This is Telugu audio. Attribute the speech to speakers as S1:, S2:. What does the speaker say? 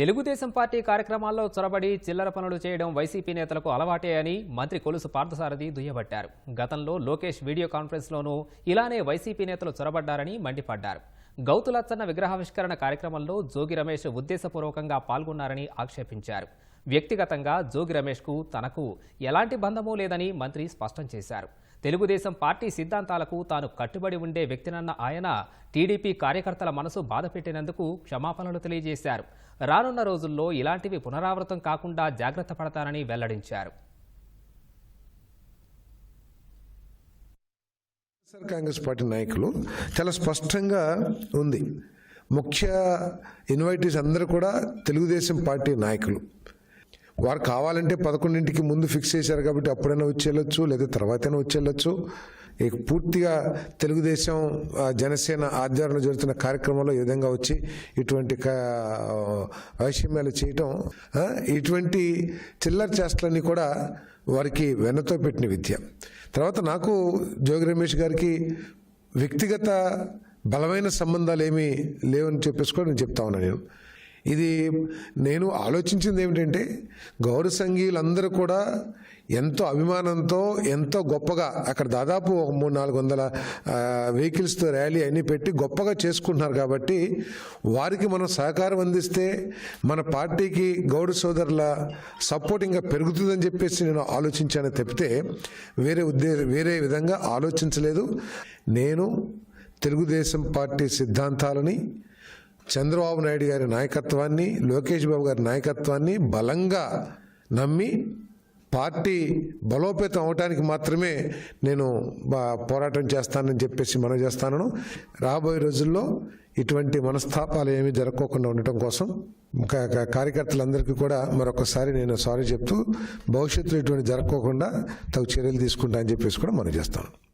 S1: తెలుగుదేశం పార్టీ కార్యక్రమాల్లో చొరబడి చిల్లర పనులు చేయడం వైసీపీ నేతలకు అలవాటే అని మంత్రి కొలుసు పార్థసారథి దుయ్యబట్టారు. గతంలో లోకేష్ వీడియో కాన్ఫరెన్స్లోనూ ఇలానే వైసీపీ నేతలు చొరబడ్డారని మండిపడ్డారు. గౌతులచ్చన్న విగ్రహావిష్కరణ కార్యక్రమంలో జోగి రమేష్ ఉద్దేశపూర్వకంగా పాల్గొన్నారని ఆక్షేపించారు. వ్యక్తిగతంగా జోగి రమేష్కు తనకు ఎలాంటి బంధమూ లేదని మంత్రి స్పష్టం చేశారు. తెలుగుదేశం పార్టీ సిద్ధాంతాలకు తాను కట్టుబడి ఉండే వ్యక్తినన్న ఆయన టీడీపీ కార్యకర్తల మనసు బాధపెట్టినందుకు క్షమాపణలు తెలియజేశారు. రానున్న రోజుల్లో ఇలాంటివి పునరావృతం కాకుండా జాగ్రత్త పడతానని వెల్లడించారు.
S2: వైఎస్ఆర్ కాంగ్రెస్ పార్టీ నాయకులు చాలా స్పష్టంగా ఉంది. ముఖ్య ఇన్వైటీస్ అందరూ కూడా తెలుగుదేశం పార్టీ నాయకులు. వారు కావాలంటే పదకొండింటికి ముందు ఫిక్స్ చేశారు కాబట్టి అప్పుడైనా వచ్చేళ్ళొచ్చు లేదా తర్వాతైనా వచ్చి ఇక పూర్తిగా తెలుగుదేశం జనసేన ఆధ్వర్యంలో జరుగుతున్న కార్యక్రమంలో ఈ విధంగా వచ్చి ఇటువంటి కా- వైషమ్యాలు చేయటం ఇటువంటి చిల్లర చేష్టలన్నీ కూడా వారికి వెన్నతో పెట్టిన విద్య. తర్వాత నాకు జోగి రమేష్ గారికి వ్యక్తిగత బలమైన సంబంధాలు ఏమీ లేవని చెప్పేసి కూడా నేను చెప్తా ఉన్నాను నేను. ఇది నేను ఆలోచించింది ఏమిటంటే గౌరవ సంఘీయులందరూ కూడా ఎంతో అభిమానంతో ఎంతో గొప్పగా అక్కడ దాదాపు ఒక మూడు నాలుగు వందల వెహికల్స్తో ర్యాలీ అన్నీ పెట్టి గొప్పగా చేసుకుంటున్నారు కాబట్టి వారికి మనం సహకారం అందిస్తే మన పార్టీకి గౌడ సోదరుల సపోర్ట్ ఇంకా పెరుగుతుందని చెప్పేసి నేను ఆలోచించాను తప్పితే వేరే ఉద్దే వేరే విధంగా ఆలోచించలేదు. నేను తెలుగుదేశం పార్టీ సిద్ధాంతాలని చంద్రబాబు నాయుడు గారి నాయకత్వాన్ని లోకేష్ బాబు గారి నాయకత్వాన్ని బలంగా నమ్మి పార్టీ బలోపేతం అవటానికి మాత్రమే నేను బా- పోరాటం చేస్తానని చెప్పేసి మనం చేస్తాను. రాబోయే రోజుల్లో ఇటువంటి మనస్తాపాలు ఏమీ జరగకోకుండా ఉండటం కోసం కార్యకర్తలందరికీ కూడా మరొకసారి నేను సారీ చెప్తూ భవిష్యత్తులో ఇటువంటి జరగకోకుండా తగు చర్యలు తీసుకుంటా అని చెప్పేసి కూడా మనం చేస్తాను.